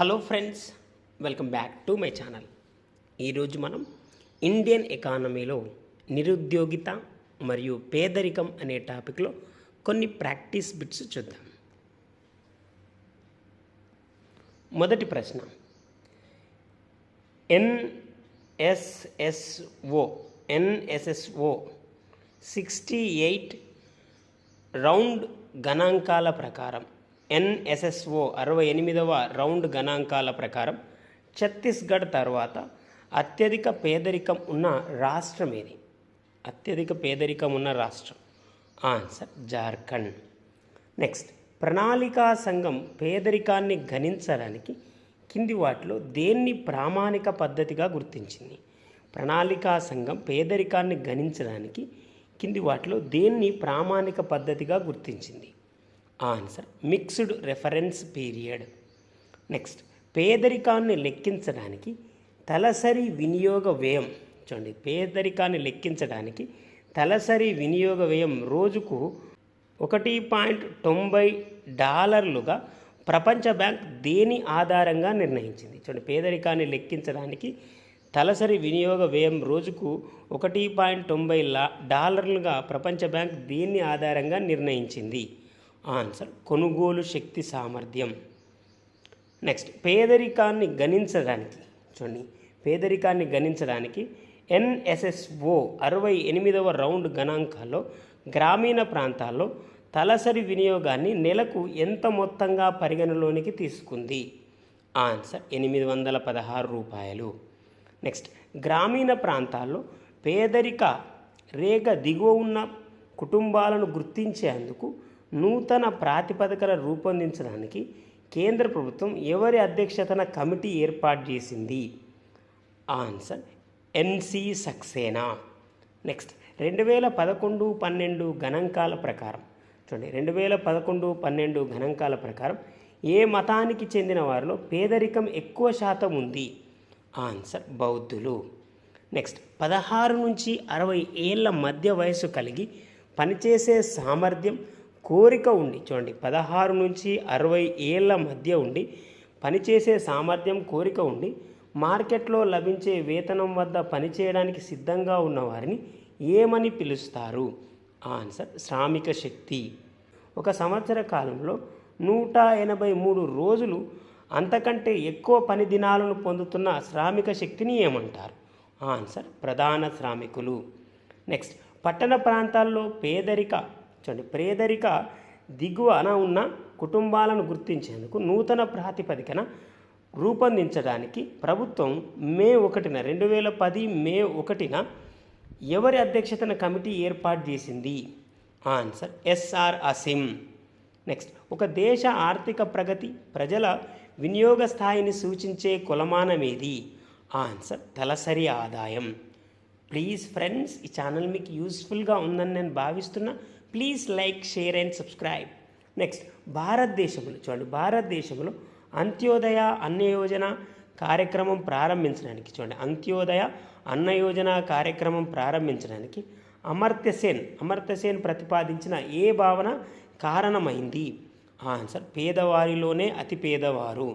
Hello friends welcome back to my channel ఈరోజు మనం Indian ఎకానమీలో నిరుద్యోగిత మరియు పేదరికం అనే టాపిక్లో కొన్ని ప్రాక్టీస్ బిట్స్ చూద్దాం. మొదటి ప్రశ్న. NSSO NSSO sixty eight round గణాంకాల ప్రకారం ఎన్ఎస్ఎస్ఓ అరవై ఎనిమిదవ రౌండ్ గణాంకాల ప్రకారం ఛత్తీస్గఢ్ తర్వాత అత్యధిక పేదరికం ఉన్న రాష్ట్రం ఏది? అత్యధిక పేదరికం ఉన్న రాష్ట్రం. ఆన్సర్ జార్ఖండ్. నెక్స్ట్ ప్రణాళికా సంఘం పేదరికాన్ని గణించడానికి కింది వాటిలో దేన్ని ప్రామాణిక పద్ధతిగా గుర్తించింది? ప్రణాళికా సంఘం పేదరికాన్ని గణించడానికి కింది వాటిలో దేన్ని ప్రామాణిక పద్ధతిగా గుర్తించింది? Answer mixed reference period next పేదరికాన్ని లెక్కించడానికి తలసరి వినియోగ వ్యయం. చూడండి పేదరికాన్ని లెక్కించడానికి తలసరి వినియోగ వ్యయం రోజుకు ఒకటి పాయింట్ తొంభై డాలర్లుగా ప్రపంచ బ్యాంక్ దేని ఆధారంగా నిర్ణయించింది? చూడండి పేదరికాన్ని లెక్కించడానికి తలసరి వినియోగ వ్యయం రోజుకు ఒకటి పాయింట్ తొంభై లా డాలర్లుగా ప్రపంచ బ్యాంక్ దేన్ని ఆధారంగా నిర్ణయించింది? ఆన్సర్ కొనుగోలు శక్తి సామర్థ్యం. నెక్స్ట్ పేదరికాన్ని గణించడానికి చూడండి పేదరికాన్ని గణించడానికి ఎన్ఎస్ఎస్ఓ అరవై ఎనిమిదవ రౌండ్ గణాంకాల్లో గ్రామీణ ప్రాంతాల్లో తలసరి వినియోగాన్ని నెలకు ఎంత మొత్తంగా పరిగణలోనికి తీసుకుంది? ఆన్సర్ ఎనిమిది వందల పదహారు రూపాయలు. నెక్స్ట్ గ్రామీణ ప్రాంతాల్లో పేదరిక రేఖ దిగువ ఉన్న కుటుంబాలను గుర్తించేందుకు నూతన ప్రాతిపదికల రూపొందించడానికి కేంద్ర ప్రభుత్వం ఎవరి అధ్యక్షతన కమిటీ ఏర్పాటు చేసింది? ఆన్సర్ ఎన్సి సక్సేనా. నెక్స్ట్ రెండు వేల పదకొండు పన్నెండు గణాంకాల ప్రకారం చూడండి రెండు వేల పదకొండు పన్నెండు గణాంకాల ప్రకారం ఏ మతానికి చెందిన వారిలో పేదరికం ఎక్కువ శాతం ఉంది? ఆన్సర్ బౌద్ధులు. నెక్స్ట్ పదహారు నుంచి అరవై ఏళ్ళ మధ్య వయసు కలిగి పనిచేసే సామర్థ్యం కోరిక ఉండి చూడండి పదహారు నుంచి అరవై ఏళ్ళ మధ్య ఉండి పనిచేసే సామర్థ్యం కోరిక ఉండి మార్కెట్లో లభించే వేతనం వద్ద పనిచేయడానికి సిద్ధంగా ఉన్న వారిని ఏమని పిలుస్తారు? ఆన్సర్ శ్రామిక శక్తి. ఒక సంవత్సర కాలంలో నూట ఎనభై మూడు రోజులు అంతకంటే ఎక్కువ పని దినాలను పొందుతున్న శ్రామిక శక్తిని ఏమంటారు? ఆన్సర్ ప్రధాన శ్రామికులు. నెక్స్ట్ పట్టణ ప్రాంతాల్లో పేదరిక చూడండి పేదరిక దిగువన ఉన్న కుటుంబాలను గుర్తించేందుకు నూతన ప్రాతిపదికన రూపొందించడానికి ప్రభుత్వం మే ఒకటిన రెండు వేల పది మే ఒకటిన ఎవరి అధ్యక్షతన కమిటీ ఏర్పాటు చేసింది? ఆన్సర్ ఎస్ఆర్ అసిమ్ నెక్స్ట్ ఒక దేశ ఆర్థిక ప్రగతి ప్రజల వినియోగ స్థాయిని సూచించే కొలమానమేది? ఆన్సర్ తలసరి ఆదాయం. ప్లీజ్ ఫ్రెండ్స్ ఈ ఛానల్ మీకు యూస్ఫుల్గా ఉందని నేను భావిస్తున్నా. Please like share and subscribe. Next భారతదేశంలో చూడండి భారతదేశంలో అంత్యోదయ అన్న యోజన కార్యక్రమం ప్రారంభించడానికి చూడండి అంత్యోదయ అన్న యోజన కార్యక్రమం ప్రారంభించడానికి అమర్త్యసేన్ అమర్త్యసేన్ ప్రతిపాదించిన ఏ భావన కారణమైంది? ఆన్సర్ పేదవారిలోనే అతి పేదవారు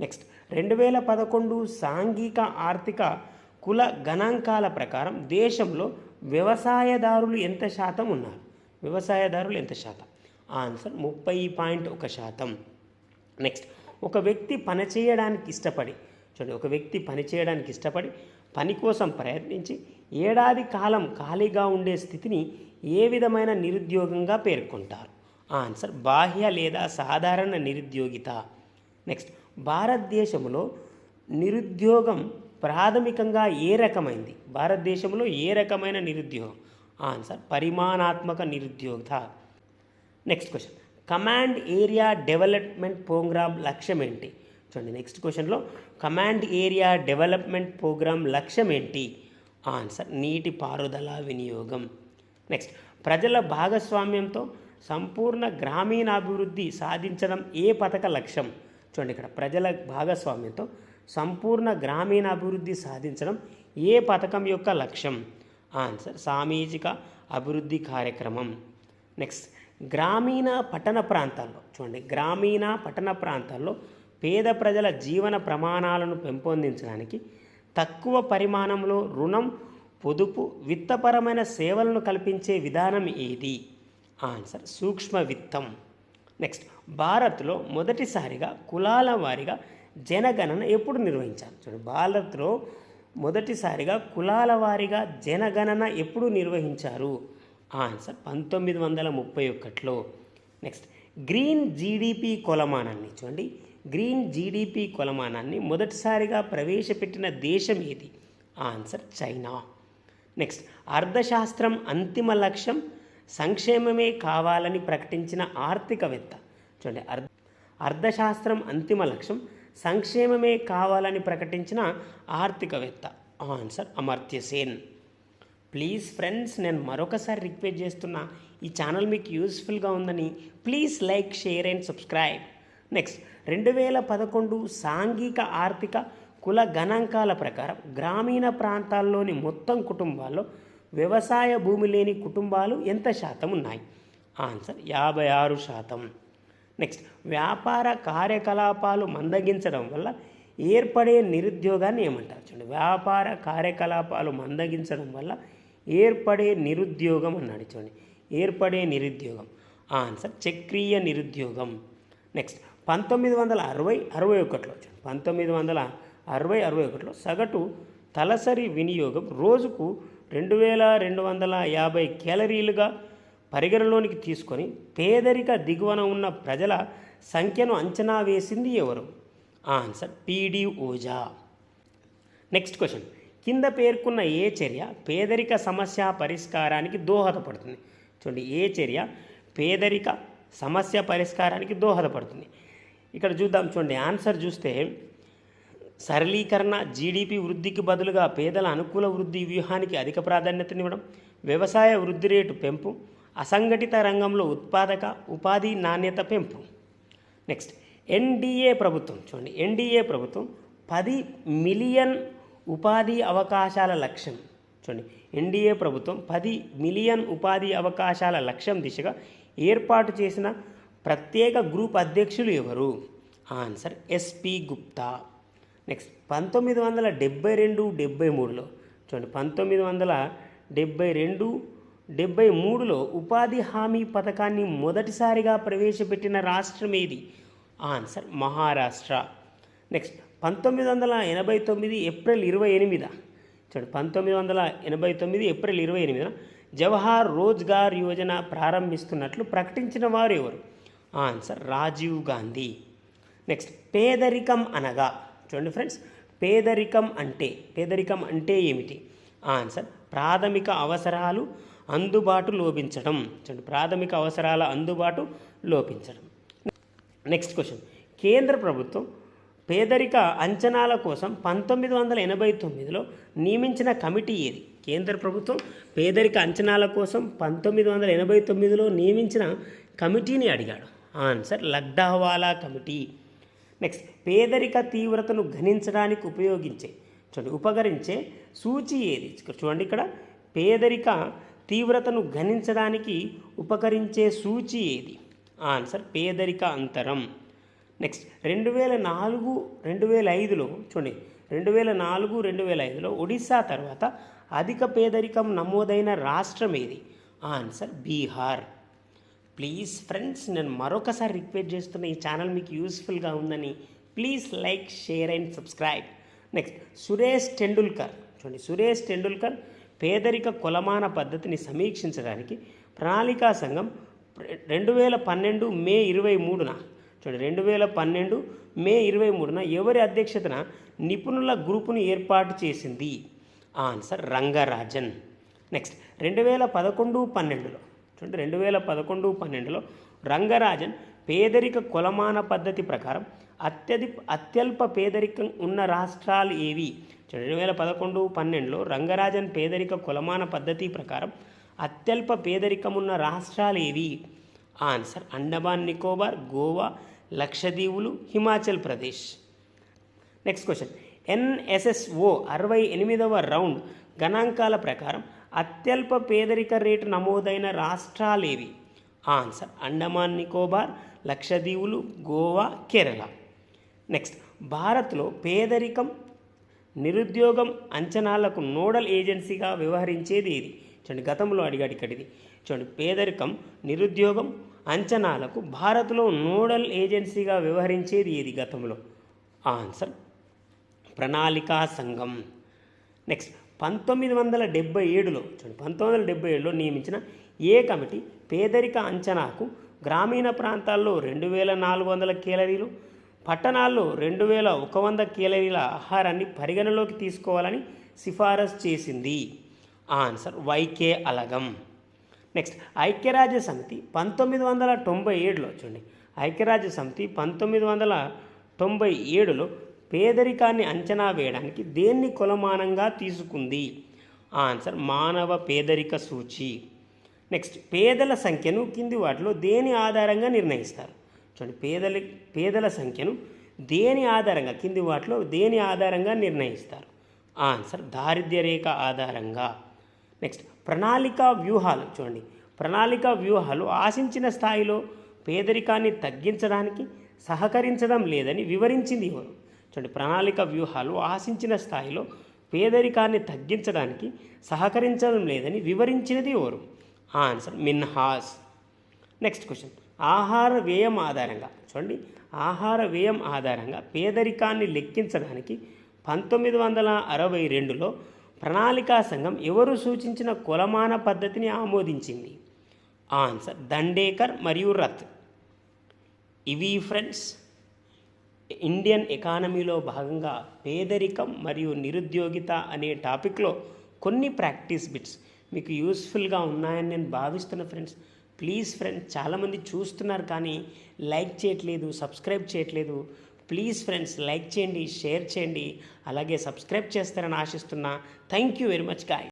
నెక్స్ట్ రెండు వేల పదకొండు సాంఘిక ఆర్థిక కుల గణాంకాల ప్రకారం దేశంలో వ్యవసాయదారులు ఎంత శాతం ఉన్నారు? వ్యవసాయదారులు ఎంత శాతం? ఆన్సర్ ముప్పై పాయింట్ ఒక శాతం. నెక్స్ట్ ఒక వ్యక్తి పనిచేయడానికి ఇష్టపడి చూడండి ఒక వ్యక్తి పనిచేయడానికి ఇష్టపడి పని కోసం ప్రయత్నించి ఏడాది కాలం ఖాళీగా ఉండే స్థితిని ఏ విధమైన నిరుద్యోగంగా పేర్కొంటారు? ఆన్సర్ బాహ్య లేదా సాధారణ నిరుద్యోగిత. నెక్స్ట్ భారతదేశంలో నిరుద్యోగం ప్రాథమికంగా ఏ రకమైంది? భారతదేశంలో ఏ రకమైన నిరుద్యోగం? ఆన్సర్ పరిమాణాత్మక నిరుద్యోగత next question command area development programme లక్ష్యం ఏంటి? చూడండి నెక్స్ట్ క్వశ్చన్లో కమాండ్ ఏరియా డెవలప్మెంట్ ప్రోగ్రామ్ లక్ష్యం ఏంటి? ఆన్సర్ నీటి పారుదల వినియోగం. నెక్స్ట్ ప్రజల భాగస్వామ్యంతో సంపూర్ణ గ్రామీణాభివృద్ధి సాధించడం ఏ పథక లక్ష్యం? చూడండి ఇక్కడ ప్రజల భాగస్వామ్యంతో సంపూర్ణ గ్రామీణ అభివృద్ధి సాధించడం ఏ పథకం యొక్క లక్ష్యం? ఆన్సర్ సామాజిక అభివృద్ధి కార్యక్రమం. నెక్స్ట్ గ్రామీణ పట్టణ ప్రాంతాల్లో చూడండి గ్రామీణ పట్టణ ప్రాంతాల్లో పేద ప్రజల జీవన ప్రమాణాలను పెంపొందించడానికి తక్కువ పరిమాణంలో రుణం పొదుపు విత్తపరమైన సేవలను కల్పించే విధానం ఏది? ఆన్సర్ సూక్ష్మ విత్తం. నెక్స్ట్ భారత్లో మొదటిసారిగా కులాల వారీగా జనగణన ఎప్పుడు నిర్వహించారు చూడండి భారత్లో మొదటిసారిగా కులాల వారీగా జనగణన ఎప్పుడు నిర్వహించారు? ఆన్సర్ పంతొమ్మిది వందల ముప్పై ఒకటిలో. నెక్స్ట్ గ్రీన్ జీడిపి కొలమానాన్ని చూడండి. గ్రీన్ జీడిపి కొలమానాన్ని మొదటిసారిగా ప్రవేశపెట్టిన దేశం ఏది? Answer China. నెక్స్ట్ అర్థశాస్త్రం అంతిమ లక్ష్యం సంక్షేమమే కావాలని ప్రకటించిన ఆర్థికవేత్త. చూడండి అర్థ అర్థశాస్త్రం అంతిమ లక్ష్యం సంక్షేమమే కావాలని ప్రకటించిన ఆర్థికవేత్త. Answer Amartya Sen please friends నేను మరొకసారి రిక్వెస్ట్ చేస్తున్నా ఈ ఛానల్ మీకు యూస్ఫుల్గా ఉందని please like share and subscribe. Next రెండు వేల పదకొండు సాంఘిక ఆర్థిక కుల గణాంకాల ప్రకారం గ్రామీణ ప్రాంతాల్లోని మొత్తం కుటుంబాల్లో వ్యవసాయ భూమి లేని కుటుంబాలు ఎంత శాతం ఉన్నాయి? ఆన్సర్ యాభై ఆరు శాతం. నెక్స్ట్ వ్యాపార కార్యకలాపాలు మందగించడం వల్ల ఏర్పడే నిరుద్యోగాన్ని ఏమంటారు చూడండి. వ్యాపార కార్యకలాపాలు మందగించడం వల్ల ఏర్పడే నిరుద్యోగం అన్నాడు చూడండి. ఏర్పడే నిరుద్యోగం. ఆన్సర్ చక్రీయ నిరుద్యోగం. నెక్స్ట్ పంతొమ్మిది వందల అరవై అరవై ఒకటిలో చూడండి. పంతొమ్మిది వందల అరవై అరవై ఒకటిలో సగటు తలసరి వినియోగం రోజుకు రెండు వేల రెండు వందల యాభై క్యాలరీలుగా పరిగణలోనికి తీసుకొని పేదరిక దిగువన ఉన్న ప్రజల సంఖ్యను అంచనా వేసింది ఎవరు? Answer PD Ojha. Next question. కింద పేర్కొన్న ఏ చర్య పేదరిక సమస్య పరిష్కారానికి దోహదపడుతుంది? చూడండి ఏ చర్య పేదరిక సమస్య పరిష్కారానికి దోహదపడుతుంది? ఇక్కడ చూద్దాం చూడండి ఆన్సర్ చూస్తే సరళీకరణ జీడిపి వృద్ధికి బదులుగా పేదల అనుకూల వృద్ధి వ్యూహానికి అధిక ప్రాధాన్యతనివ్వడం వ్యవసాయ వృద్ధి రేటు పెంపు అసంఘటిత రంగంలో ఉత్పాదక ఉపాధి నాణ్యత పెంపు. నెక్స్ట్ ఎన్డీఏ ప్రభుత్వం. చూడండి ఎన్డీఏ ప్రభుత్వం పది మిలియన్ ఉపాధి అవకాశాల లక్ష్యం. చూడండి ఎన్డీఏ ప్రభుత్వం పది మిలియన్ ఉపాధి అవకాశాల లక్ష్యం దిశగా ఏర్పాటు చేసిన ప్రత్యేక గ్రూప్ అధ్యక్షులు ఎవరు? Answer SP Gupta. నెక్స్ట్ పంతొమ్మిది వందల డెబ్బై రెండు డెబ్బై మూడులో చూడండి పంతొమ్మిది వందల డెబ్బై రెండు డెబ్బై మూడులో ఉపాధి హామీ పథకాన్ని మొదటిసారిగా ప్రవేశపెట్టిన రాష్ట్రం ఏది? ఆన్సర్ మహారాష్ట్ర. నెక్స్ట్ పంతొమ్మిది వందల ఎనభై తొమ్మిది ఏప్రిల్ ఇరవై ఎనిమిద చూడండి పంతొమ్మిది వందల ఎనభై తొమ్మిది ఏప్రిల్ ఇరవై ఎనిమిదిన జవహర్ రోజ్గార్ యోజన ప్రారంభిస్తున్నట్లు ప్రకటించిన వారు ఎవరు? ఆన్సర్ రాజీవ్ గాంధీ. నెక్స్ట్ పేదరికం అనగా? చూడండి ఫ్రెండ్స్ పేదరికం అంటే పేదరికం అంటే ఏమిటి? ఆన్సర్ ప్రాథమిక అవసరాలు అందుబాటు లోపించడం. చూడండి ప్రాథమిక అవసరాల అందుబాటు లోపించడం. నెక్స్ట్ క్వశ్చన్ కేంద్ర ప్రభుత్వం పేదరిక అంచనాల కోసం పంతొమ్మిది వందల ఎనభై తొమ్మిదిలో నియమించిన కమిటీ ఏది? కేంద్ర ప్రభుత్వం పేదరిక అంచనాల కోసం పంతొమ్మిది వందల ఎనభై తొమ్మిదిలో నియమించిన కమిటీని అడిగాడు. Answer లగ్డావాలా committee. నెక్స్ట్ పేదరిక తీవ్రతను గణించడానికి ఉపయోగించే చూడండి ఉపకరించే సూచి ఏది? చూడండి ఇక్కడ పేదరిక తీవ్రతను గణించడానికి ఉపకరించే సూచి ఏది? ఆన్సర్ పేదరిక అంతరం. నెక్స్ట్ రెండు వేల నాలుగు రెండు వేల ఐదులో చూడండి రెండు వేల నాలుగు రెండు వేల ఐదులో ఒడిశా తర్వాత అధిక పేదరికం నమోదైన రాష్ట్రం ఏది? ఆన్సర్ బీహార్. ప్లీజ్ ఫ్రెండ్స్ నేను మరొకసారి రిక్వెస్ట్ చేస్తున్న ఈ ఛానల్ మీకు యూస్ఫుల్గా ఉందని please like share and subscribe. Next Suresh Tendulkar. చూడండి సురేష్ టెండూల్కర్ పేదరిక కొలమాన పద్ధతిని సమీక్షించడానికి ప్రణాళికా సంఘం రెండు వేల పన్నెండు మే ఇరవై మూడున చూడండి రెండు వేల పన్నెండు మే ఇరవై మూడున ఎవరి అధ్యక్షతన నిపుణుల గ్రూపును ఏర్పాటు చేసింది? ఆన్సర్ రంగరాజన్. నెక్స్ట్ రెండు వేల పదకొండు పన్నెండులో చూడండి రెండు వేల పదకొండు పన్నెండులో రంగరాజన్ పేదరిక కొలమాన పద్ధతి ప్రకారం అత్యధి అత్యల్ప పేదరికం ఉన్న రాష్ట్రాలు ఏవి? రెండు వేల పదకొండు పన్నెండులో రంగరాజన్ పేదరిక కులమాన పద్ధతి ప్రకారం అత్యల్ప పేదరికం ఉన్న రాష్ట్రాలు ఏవి? Answer Andaman Nicobar Goa లక్షదీవులు Himachal Pradesh. Next question. NSSO అరవై ఎనిమిదవ రౌండ్ గణాంకాల ప్రకారం అత్యల్ప పేదరిక రేటు నమోదైన రాష్ట్రాలేవి ఆన్సర్ అండమాన్ నికోబార్ లక్షదీవులు గోవా కేరళ. నెక్స్ట్ భారత్లో పేదరికం నిరుద్యోగం అంచనాలకు నోడల్ ఏజెన్సీగా వ్యవహరించేది ఇది చూడండి గతంలో అడిగాడు ఇక్కడ ఇది. చూడండి పేదరికం నిరుద్యోగం అంచనాలకు భారత్లో నోడల్ ఏజెన్సీగా వ్యవహరించేది ఏది గతంలో? ఆన్సర్ ప్రణాళికా సంఘం. నెక్స్ట్ పంతొమ్మిది వందల డెబ్బై ఏడులో చూడండి పంతొమ్మిది వందల డెబ్బై ఏడులో నియమించిన ఏ కమిటీ పేదరిక అంచనాకు గ్రామీణ ప్రాంతాల్లో రెండు వేల నాలుగు వందల కేలరీలు పట్టణాల్లో రెండు వేల ఒక వంద కేలరీల ఆహారాన్ని పరిగణలోకి తీసుకోవాలని సిఫారసు చేసింది. Answer YK అలగం. నెక్స్ట్ ఐక్యరాజ్య సమితి పంతొమ్మిది వందల తొంభై ఏడులో చూడండి. ఐక్యరాజ్య సమితి పంతొమ్మిది వందల తొంభై ఏడులో పేదరికాన్ని అంచనా వేయడానికి దేన్ని కొలమానంగా తీసుకుంది? ఆన్సర్ మానవ పేదరిక సూచి. నెక్స్ట్ పేదల సంఖ్యను కింది వాటిలో దేని ఆధారంగా నిర్ణయిస్తారు? చూడండి పేదల పేదల సంఖ్యను దేని ఆధారంగా కింది వాటిలో దేని ఆధారంగా నిర్ణయిస్తారు? ఆన్సర్ దారిద్ర్య రేఖ ఆధారంగా. నెక్స్ట్ ప్రణాళిక వ్యూహాలు చూడండి. ప్రణాళిక వ్యూహాలు ఆశించిన స్థాయిలో పేదరికాన్ని తగ్గించడానికి సహకరించడం లేదని వివరించింది ఎవరు? చూడండి ప్రణాళిక వ్యూహాలు ఆశించిన స్థాయిలో పేదరికాన్ని తగ్గించడానికి సహకరించడం లేదని వివరించినది ఎవరు? ఆన్సర్ మిన్హాస్. Next question. ఆహార వ్యయం ఆధారంగా చూడండి ఆహార వ్యయం ఆధారంగా పేదరికాన్ని లెక్కించడానికి పంతొమ్మిది వందల అరవై రెండులో ప్రణాళికా సంఘం ఎవరు సూచించిన కొలమాన పద్ధతిని ఆమోదించింది? ఆన్సర్ దండేకర్ మరియు రత్. ఇవి ఫ్రెండ్స్ ఇండియన్ ఎకానమీలో భాగంగా పేదరికం మరియు నిరుద్యోగిత అనే టాపిక్లో కొన్ని ప్రాక్టీస్ బిట్స్ మీకు యూస్ఫుల్గా ఉన్నాయని నేను భావిస్తున్న ఫ్రెండ్స్. ప్లీజ్ ఫ్రెండ్స్ చాలామంది చూస్తున్నారు కానీ లైక్ చేయట్లేదు సబ్స్క్రైబ్ చేయట్లేదు. ప్లీజ్ ఫ్రెండ్స్ లైక్ చేయండి షేర్ చేయండి. అలాగే సబ్స్క్రైబ్ చేస్తారని ఆశిస్తున్నా. Thank you very much guy